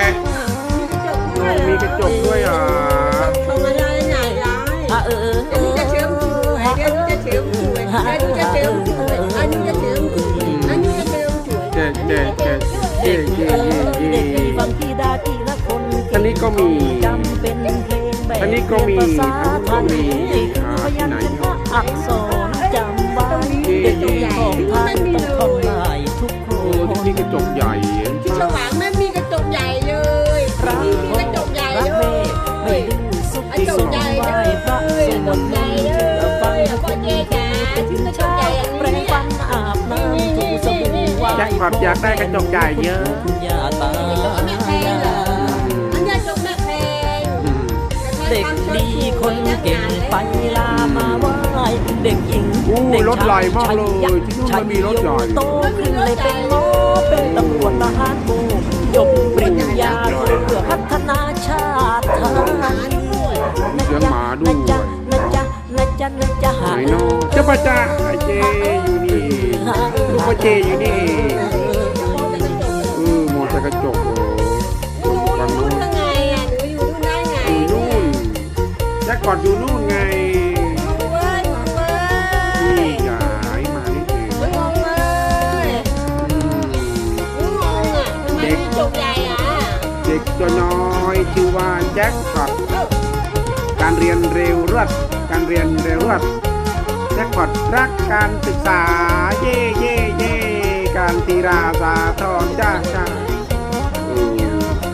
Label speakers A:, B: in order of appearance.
A: น่มีกระจกด้วยเหรอ
B: không ai ai nhảy lại
C: อะเออเออ
B: anh đi cho sớm chuỗi anh đi cho sớm chuỗi anh đi cho sớm chuỗi anh đi cho sớm chuỗi anh đi cho sớm chuỗi
A: เจ๊เจ๊เจ๊เจ๊เจ๊
C: เออ
A: เจ๊
C: เด็กดีฟังทีดาทีละคน
A: อันนี้ก็มี
C: จำเป็นเพลงแบบ
A: อันนี้ก็มี
C: ภาษาไท
A: อันนี้
C: ย
A: ก็มี
C: คือพยัญ
A: อ่าที่
C: ช
A: ไหน
C: นะอักษรจำ แปร
B: นี้
C: งฟันอาบน้ำถูสบู่ไหว้
A: แจ็คพอตอยากได้กระจกใหญ่เยอะ
C: คุณย่าตา
B: แม่แพงเหรออันนี้จกแม่แพง
A: อืม
C: เด็กดีคนเก่งไปลามาไหว้เด็กหญิง
A: อู้
C: เด็ก
A: รถใหญ่มากเลย
C: ช
A: ที่นู่นมันมีรถใหญ่
C: โตขึ้นเลยเป็นหมอเป็นตำรวจทหารบูจบปริญญาโทเพื่อพัฒนาชาติไทย
A: เสียงหมาด้วย
C: จ๊ะนะจ๊ะ
A: ไหนเนาะเจ้าป้าจ้าไอเจอยู่นี่ลูกป้าเจอยู่นี่เออมดแต่กระจกโอ้ฝั่ง
B: นู่
A: นู้
B: น
A: น
B: ยังไงอะหนูอยู่นู่นได้ไง
A: อยู่นู่นแจ็คพอตอยู่นู่นไง
B: เว้ยเว้
A: นี่
B: ย
A: ยายมานี่เอง
B: เว้ยงงเลยงงอะทำไมมีจกใหญ่อะ
A: เด็กตัวน้อยชื่อว่าแจ็คพอต การเรียนเร็วรวด การเรียนเร็วรวดแจ็คพอตรักการศึกษา เย่เย่เย่การตีราสาทรจ้าจ้า